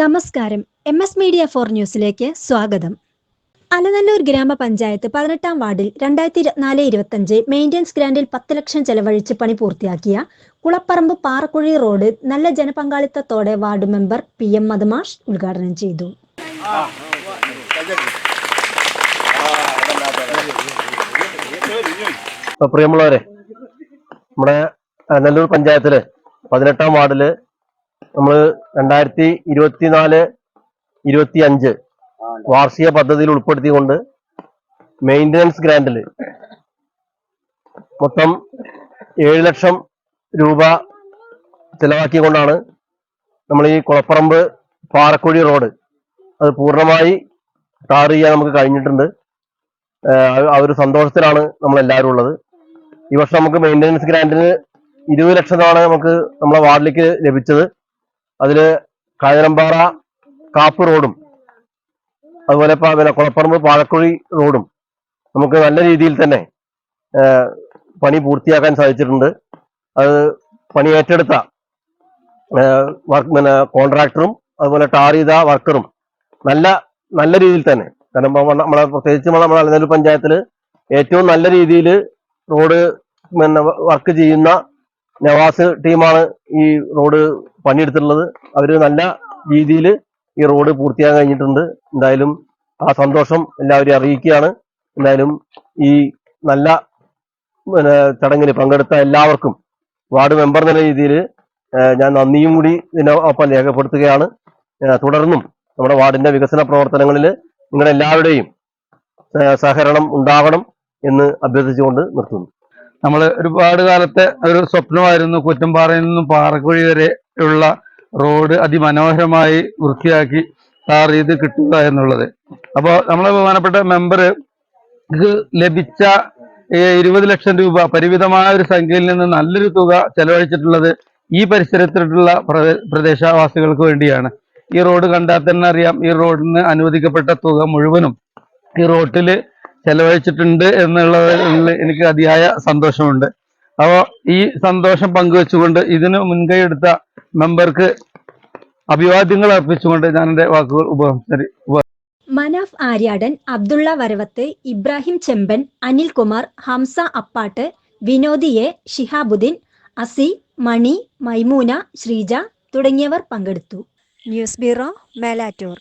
നമസ്കാരം. M S media for ന്യൂസിലേക്ക് സ്വാഗതം. അലനല്ലൂർ ഗ്രാമപഞ്ചായത്ത് പതിനെട്ടാം വാർഡിൽ രണ്ടായിരത്തി ഇരുപത്തിനാല് ഇരുപത്തഞ്ച് മെയിന്റനൻസ് ഗ്രാൻഡിൽ പത്ത് ലക്ഷം ചെലവഴിച്ച് പണി പൂർത്തിയാക്കിയ കുളപ്പറമ്പ് പാറക്കുഴി റോഡ് നല്ല ജനപങ്കാളിത്തത്തോടെ ward member P M Madhumash ഉദ്ഘാടനം ചെയ്തു. പ്രിയമുള്ളവരെ നമ്മുടെ നെല്ലൂർ പഞ്ചായത്തിൽ പതിനെട്ടാം വാർഡിൽ നമ്മൾ രണ്ടായിരത്തി ഇരുപത്തിനാല് ഇരുപത്തി അഞ്ച് വാർഷിക പദ്ധതിയിൽ ഉൾപ്പെടുത്തിക്കൊണ്ട് മെയിന്റനൻസ് ഗ്രാൻഡിൽ മൊത്തം ഏഴ് ലക്ഷം രൂപ ചെലവാക്കിക്കൊണ്ടാണ് നമ്മൾ ഈ കുളപ്പറമ്പ് പാറക്കുഴി റോഡ് അത് പൂർണമായി ടാർ ചെയ്യാൻ നമുക്ക് കഴിഞ്ഞിട്ടുണ്ട്. ആ ഒരു സന്തോഷത്തിലാണ് നമ്മൾ എല്ലാവരും ഉള്ളത്. ഈ വർഷം നമുക്ക് മെയിന്റനൻസ് ഗ്രാൻഡിന് ഇരുപത് ലക്ഷമാണ് നമുക്ക് നമ്മളെ വാർഡിലേക്ക് ലഭിച്ചത്. അതിൽ കായലമ്പാറ കാപ്പ് റോഡും അതുപോലെ പിന്നെ കുളപ്പറമ്പ് പാലക്കുഴി റോഡും നമുക്ക് നല്ല രീതിയിൽ തന്നെ പണി പൂർത്തിയാക്കാൻ സാധിച്ചിട്ടുണ്ട്. അത് പണി ഏറ്റെടുത്ത പിന്നെ കോൺട്രാക്ടറും അതുപോലെ ടാർ ചെയ്ത വർക്കറും നല്ല നല്ല രീതിയിൽ തന്നെ. കാരണം നമ്മളെ പ്രത്യേകിച്ച് നമ്മളെ അലനല്ലൂർ പഞ്ചായത്തിൽ ഏറ്റവും നല്ല രീതിയിൽ റോഡ് പിന്നെ വർക്ക് ചെയ്യുന്ന നവാസ് ടീമാണ് ഈ റോഡ് പണിയെടുത്തിട്ടുള്ളത്. അവർ നല്ല രീതിയിൽ ഈ റോഡ് പൂർത്തിയാകാൻ കഴിഞ്ഞിട്ടുണ്ട്. എന്തായാലും ആ സന്തോഷം എല്ലാവരും അറിയിക്കുകയാണ്. എന്തായാലും ഈ നല്ല പിന്നെ ചടങ്ങിന് പങ്കെടുത്ത എല്ലാവർക്കും വാർഡ് മെമ്പർ എന്ന രീതിയിൽ ഞാൻ നന്ദിയും കൂടി ഇതിനൊപ്പം രേഖപ്പെടുത്തുകയാണ്. തുടർന്നും നമ്മുടെ വാർഡിന്റെ വികസന പ്രവർത്തനങ്ങളിൽ നിങ്ങളുടെ എല്ലാവരുടെയും സഹകരണം ഉണ്ടാവണം എന്ന് അഭ്യർത്ഥിച്ചുകൊണ്ട് നിർത്തുന്നു. നമ്മൾ ഒരുപാട് കാലത്തെ ഒരു സ്വപ്നമായിരുന്നു കുറ്റമ്പാറയിൽ നിന്നും പാറക്കുഴി വരെ ഉള്ള റോഡ് അതിമനോഹരമായി വൃത്തിയാക്കി ടാർ ചെയ്ത് കിട്ടുക എന്നുള്ളത്. അപ്പോൾ നമ്മളെ ബഹുമാനപ്പെട്ട മെമ്പർ ലഭിച്ച ഇരുപത് ലക്ഷം രൂപ പരിമിതമായ ഒരു സംഖ്യയിൽ നിന്ന് നല്ലൊരു തുക ചെലവഴിച്ചിട്ടുള്ളത് ഈ പരിസരത്തിലുള്ള പ്രദേശവാസികൾക്ക് വേണ്ടിയാണ്. ഈ റോഡ് കണ്ടാൽ തന്നെ അറിയാം ഈ റോഡിന് അനുവദിക്കപ്പെട്ട തുക മുഴുവനും ഈ റോട്ടിൽ ചെലവഴിച്ചിട്ടുണ്ട് എന്നുള്ളതിൽ എനിക്ക് അതിയായ സന്തോഷമുണ്ട്. അപ്പോൾ ഈ സന്തോഷം പങ്കുവെച്ചുകൊണ്ട് ഇതിന് മുൻകൈ എടുത്ത മെമ്പർക്ക് അഭിവാദ്യങ്ങൾ അർപ്പിച്ചുകൊണ്ട് ഞാൻ എന്റെ വാക്കുകൾ ഉപസരി ഉപ മനാഫ് ആര്യാടൻ അബ്ദുള്ള വരവത്ത് ഇബ്രാഹിം ചെമ്പൻ അനിൽകുമാർ ഹംസ അപ്പാട്ട് വിനോദിയെ എ ഷിഹാബുദ്ദീൻ അസി മണി മൈമൂന ശ്രീജ തുടങ്ങിയവർ പങ്കെടുത്തു. News bureau Melattur.